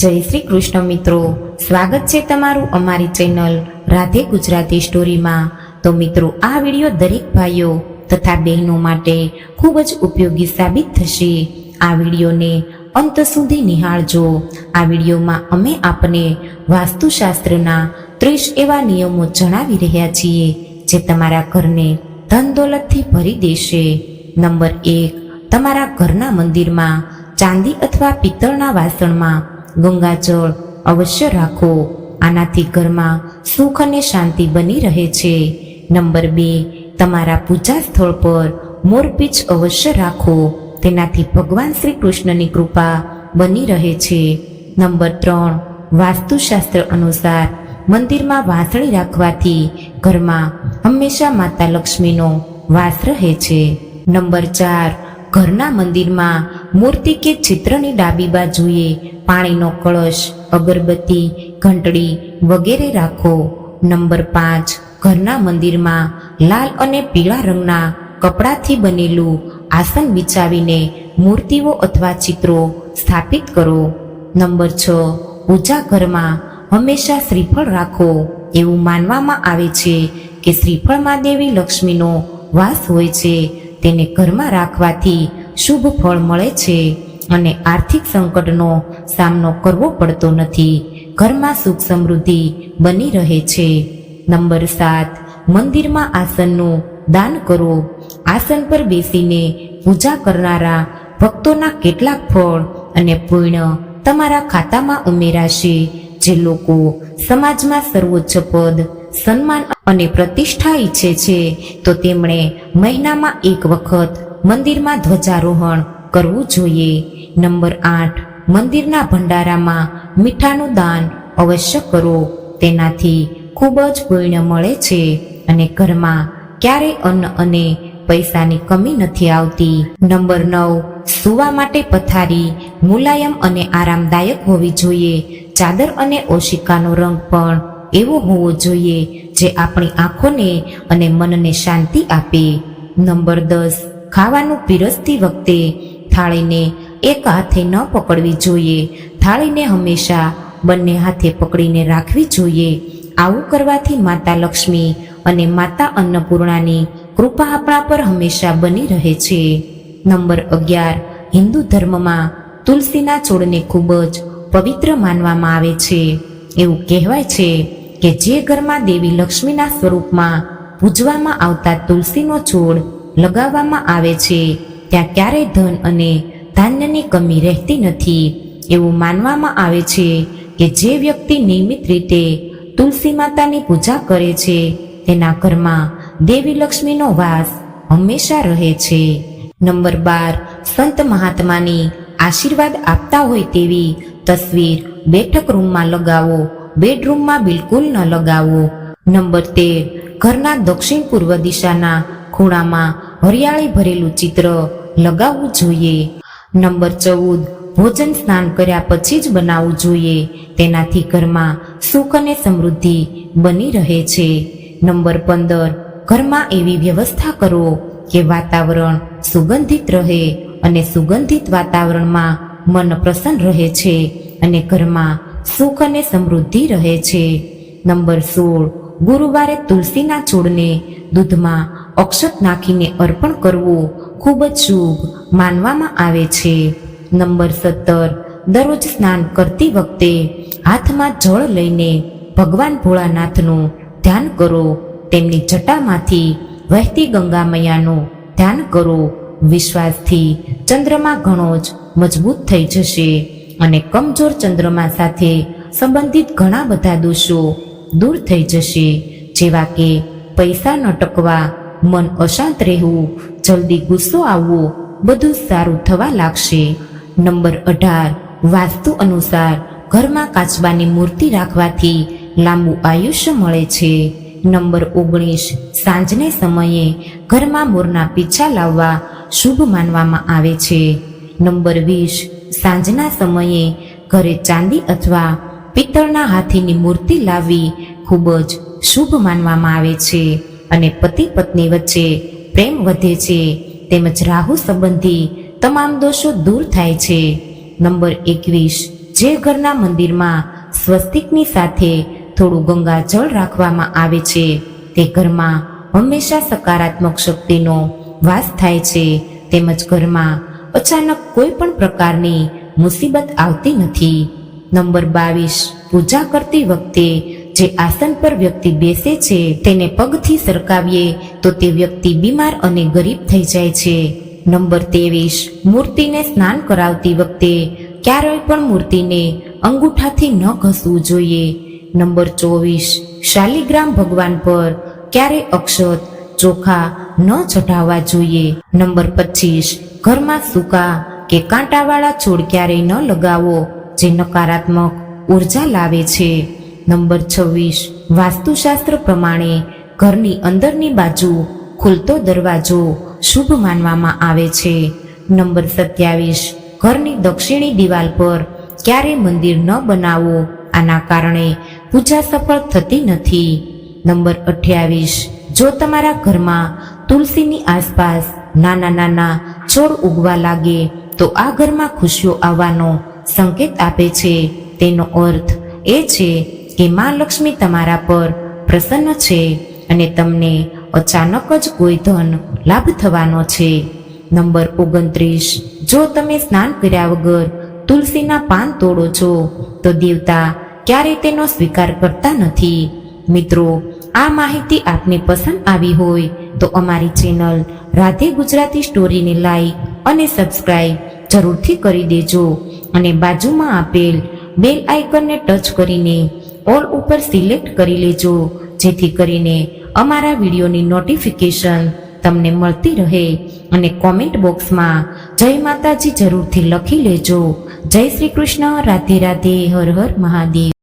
જય શ્રી કૃષ્ણ મિત્રો. સ્વાગત છે તમારું અમારી ચેનલ રાધે ગુજરાતી સ્ટોરીમાં. તો મિત્રો, આ વીડિયો દરેક ભાઈઓ તથા બહેનો માટે ખૂબ જ ઉપયોગી સાબિત થશે. આ વિડીયોને અંત સુધી નિહાળજો. આ વિડીયોમાં અમે આપને વાસ્તુશાસ્ત્રના ત્રીસ એવા નિયમો જણાવી રહ્યા છીએ જે તમારા ઘરને ધન દોલતથી ભરી દેશે. નંબર એક, તમારા ઘરના મંદિરમાં ચાંદી અથવા પિત્તળના વાસણમાં ગંગાજળ અવશ્ય રાખો. આનાથી ઘરમાં સુખ અને શાંતિ બની રહે છે. નંબર બે, તમારા પૂજા સ્થળ પર મોરપીચ અવશ્ય રાખો. તેનાથી ભગવાન શ્રી કૃષ્ણની કૃપા બની રહે છે. નંબર ત્રણ, વાસ્તુશાસ્ત્ર અનુસાર મંદિરમાં વાંસળી રાખવાથી ઘરમાં હંમેશા માતા લક્ષ્મીનો વાસ રહે છે. નંબર ચાર, ઘરના મંદિરમાં મૂર્તિ કે ચિત્રની ડાબી બાજુએ પાણીનો કળશ, અગરબત્તી, ઘંટડી વગેરે રાખો. નંબર પાંચ, ઘરના મંદિરમાં લાલ અને પીળા રંગના કપડાથી બનેલું આસન બિછાવીને મૂર્તિઓ અથવા ચિત્રો સ્થાપિત કરો. નંબર છ, પૂજા ઘરમાં હંમેશા શ્રીફળ રાખો. એવું માનવામાં આવે છે કે શ્રીફળમાં દેવી લક્ષ્મીનો વાસ હોય છે. તેને ઘરમાં રાખવાથી શુભ ફળ મળે છે અને આર્થિક સંકટનો સામનો કરવો પડતો નથી. ઘરમાં સુખ સમૃદ્ધિ બની રહે છે. નંબર સાત, મંદિરમાં આસનનું દાન કરો. આસન પર બેસીને પૂજા કરનારા ભક્તોના કેટલાક ફળ અને પુણ્ય તમારા ખાતામાં ઉમેરાશે, જે લોકો સમાજમાં સર્વોચ્ચ પદ, સન્માન અને પ્રતિષ્ઠા ઈચ્છે છે. તો તેમણે મહિનામાં એક વખત મંદિરમાં ધ્વજારોહણ કરવું જોઈએ. નંબર આઠ, મંદિરના ભંડારામાં મીઠાનું દાન અવશ્ય કરો. તેનાથી ખૂબ જ પુણ્ય મળે છે અને ઘરમાં ક્યારેય અન્ન અને પૈસાની કમી નથી આવતી. નંબર નવ, સુવા માટે પથારી મુલાયમ અને આરામદાયક હોવી જોઈએ. ચાદર અને ઓશિકાનો રંગ પણ એવો હોવો જોઈએ જે આપણી આંખોને અને મનને શાંતિ આપે. નંબર દસ ખાવાનું પીરસતી વખતે થાળીને એક હાથે ન પકડવી જોઈએ. થાળીને હંમેશા બંને હાથે પકડીને રાખવી જોઈએ. આવું કરવાથી માતા લક્ષ્મી અને માતા અન્નપૂર્ણાની કૃપા આપણા પર હંમેશા બની રહે છે. નંબર અગિયાર. હિન્દુ ધર્મમાં તુલસીના છોડને ખૂબ જ પવિત્ર માનવામાં આવે છે. એવું કહેવાય છે કે જે ઘરમાં દેવી લક્ષ્મીના સ્વરૂપમાં પૂજવામાં આવતા તુલસીનો છોડ લગાવવામાં આવે છે. ત્યાં ક્યારેય ધન અને ધાન્યની કમી રહેતી નથી. એવું માનવામાં આવે છે કે જે વ્યક્તિ નિયમિત રીતે તુલસી માતાની પૂજા કરે છે, તેના ઘરમાં દેવી લક્ષ્મીનો વાસ હંમેશા રહે છે. નંબર બાર, સંત મહાત્માની આશીર્વાદ આપતા હોય તેવી તસવીર બેઠક રૂમમાં લગાવો, બેડરૂમમાં બિલકુલ ન લગાવો. નંબર તેર, ઘરના દક્ષિણ પૂર્વ દિશાના ખૂણામાં હરિયાળી ભરેલું ચિત્ર લગાવવું જોઈએ. નંબર ચૌદ, ભોજન સ્નાન કર્યા પછી જ બનાવવું જોઈએ. તેનાથી ઘરમાં સુખ અને સમૃદ્ધિ બની રહે છે. નંબર પંદર, ઘરમાં એવી વ્યવસ્થા કરો કે વાતાવરણ સુગંધિત રહે અને સુગંધિત વાતાવરણમાં મન પ્રસન્ન રહે છે અને ઘરમાં સુખ અને સમૃદ્ધિ રહે છે. નંબર સોળ, ગુરુવારે તુલસીના છોડને દૂધમાં અક્ષત નાખીને અર્પણ કરવું ખૂબ જ શુભ માનવામાં આવે છે. નંબર સત્તર. દરરોજ સ્નાન કરતી વખતે હાથમાં જળ લઈને ભગવાન ભોળાનાથનું ધ્યાન કરો. તેમની જટામાંથી વહેતી ગંગા મૈયાનું ધ્યાન કરો. વિશ્વાસથી ચંદ્રમા ઘણો જ મજબૂત થઈ જશે અને કમજોર ચંદ્રમા સાથે સંબંધિત ઘણા બધા દોષો દૂર થઈ જશે, જેવા કે પૈસા ન ટકવા મન અશાંત રહેવું, જલ્દી ગુસ્સો આવવો, બધું સારું થવા લાગશે. નંબર અઢાર, વાસ્તુ અનુસાર ઘરમાં કાચબાની મૂર્તિ રાખવાથી લાંબુ આયુષ્ય મળે છે. નંબર ઓગણીસ, સાંજને સમયે ઘરમાં મોરના પીછા લાવવા શુભ માનવામાં આવે છે. નંબર વીસ, સાંજના સમયે ઘરે ચાંદી અથવા પિત્તળના હાથીની મૂર્તિ લાવવી ખૂબ જ શુભ માનવામાં આવે છે. અને પતિ પત્ની વચ્ચે પ્રેમ વધે છે, તેમજ રાહુ સંબંધી તમામ દોષો દૂર થાય છે. નંબર એકવીસ, જે ઘરના મંદિરમાં સ્વસ્તિકની સાથે થોડું ગંગા જળ રાખવામાં આવે છે, તે ઘરમાં હંમેશા સકારાત્મક શક્તિનો વાસ થાય છે, તેમજ ઘરમાં અચાનક કોઈ પણ પ્રકારની મુસીબત આવતી નથી. નંબર બાવીસ, પૂજા કરતી વખતે જે આસન પર વ્યક્તિ બેસે છે, તેને પગથી સરકાવીએ તો તે વ્યક્તિ બીમાર અને ગરીબ થઈ જાય છે. નંબર ત્રેવીસ, મૂર્તિને સ્નાન કરાવતી વખતે ક્યારેય પણ મૂર્તિને અંગૂઠાથી ન ઘસવું જોઈએ. નંબર ચોવીસ, શાલિગ્રામ ભગવાન પર ક્યારે અક્ષત ચોખા ન ચઢાવવા જોઈએ. નંબર પચીસ, ઘરમાં સૂકા કે કાંટાવાળા છોડ ક્યારેય ન લગાવો, જે નકારાત્મક ઊર્જા લાવે છે. નંબર છવ્વીસ. વાસ્તુશાસ્ત્ર પ્રમાણે ઘરની અંદરની બાજુ ખુલતો દરવાજો શુભ માનવામાં આવે છે. નંબર સત્યાવીસ. ઘરની દક્ષિણી દિવાલ પર ક્યારે મંદિર ન બનાવો આના કારણે પૂજા સફળ થતી નથી. નંબર અઠ્યાવીસ. જો તમારા ઘરમાં તુલસીની આસપાસ નાના નાના છોડ ઉગવા લાગે, તો આ ઘરમાં ખુશીઓ આવવાનો સંકેત આપે છે. તેનો અર્થ એ છે કે માં લક્ષ્મી તમારા પર પ્રસન્ન છે અને તમને અચાનક જ કોઈ ધન લાભ થવાનો છે. નંબર ઓગણત્રીસ. જો તમે સ્નાન કર્યા વગર તુલસીના પાન તોડો છો, તો દેવતા ક્યારેય તેનો સ્વીકાર કરતા નથી. મિત્રો, આ માહિતી આપને પસંદ આવી હોય, તો અમારી ચેનલ રાધે ગુજરાતી સ્ટોરીને લાઈક અને સબસ્ક્રાઈબ જરૂરથી કરી દેજો અને બાજુમાં આપેલ બેલ આઇકનને ટચ કરીને ઓલ ઉપર સિલેક્ટ કરી લેજો, જેથી કરીને અમારા વિડીયોની નોટિફિકેશન તમને મળતી રહે અને કોમેન્ટ બોક્સમાં જય માતાજી જરૂરથી લખી લેજો. જય શ્રી કૃષ્ણ, રાધે રાધે, હર હર મહાદેવ.